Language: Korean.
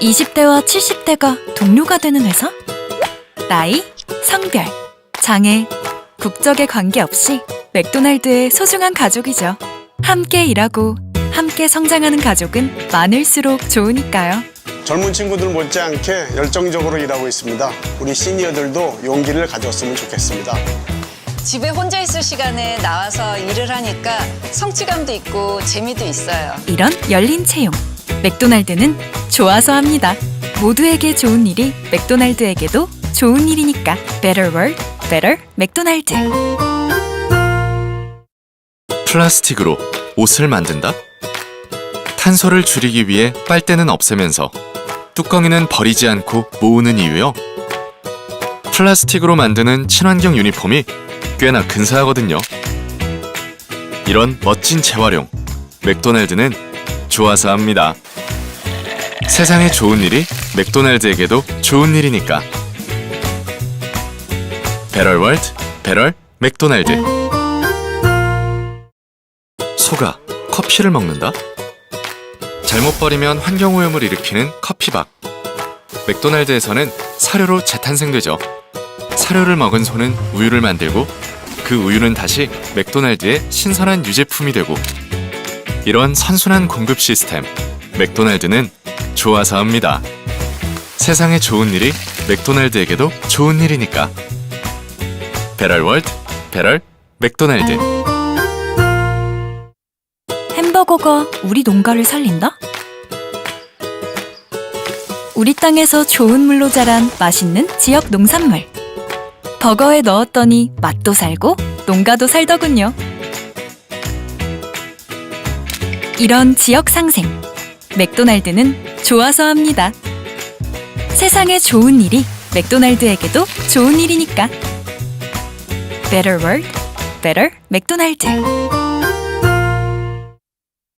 20대와 70대가 동료가 되는 회사? 나이, 성별, 장애, 국적에 관계없이 맥도날드의 소중한 가족이죠. 함께 일하고 함께 성장하는 가족은 많을수록 좋으니까요. 젊은 친구들 못지않게 열정적으로 일하고 있습니다. 우리 시니어들도 용기를 가졌으면 좋겠습니다. 집에 혼자 있을 시간에 나와서 일을 하니까 성취감도 있고 재미도 있어요. 이런 열린 채용. 맥도날드는 좋아서 합니다. 모두에게 좋은 일이 맥도날드에게도 좋은 일이니까. Better World, Better 맥도날드. 플라스틱으로 옷을 만든다? 탄소를 줄이기 위해 빨대는 없애면서 뚜껑이는 버리지 않고 모으는 이유요. 플라스틱으로 만드는 친환경 유니폼이 꽤나 근사하거든요. 이런 멋진 재활용, 맥도날드는 좋아서 합니다. 세상에 좋은 일이 맥도날드에게도 좋은 일이니까. 배럴 월드, 배럴 맥도날드. 소가 커피를 먹는다? 잘못 버리면 환경오염을 일으키는 커피박. 맥도날드에서는 사료로 재탄생되죠. 사료를 먹은 소는 우유를 만들고 그 우유는 다시 맥도날드의 신선한 유제품이 되고 이런 선순환 공급 시스템 맥도날드는 좋아서 합니다. 세상에 좋은 일이 맥도날드에게도 좋은 일이니까. 배럴 월드, 배럴 맥도날드. 햄버거가 우리 농가를 살린다? 우리 땅에서 좋은 물로 자란 맛있는 지역 농산물. 버거에 넣었더니 맛도 살고 농가도 살더군요. 이런 지역 상생. 맥도날드는 좋아서 합니다. 세상에 좋은 일이 맥도날드에게도 좋은 일이니까. Better World, Better 맥도날드.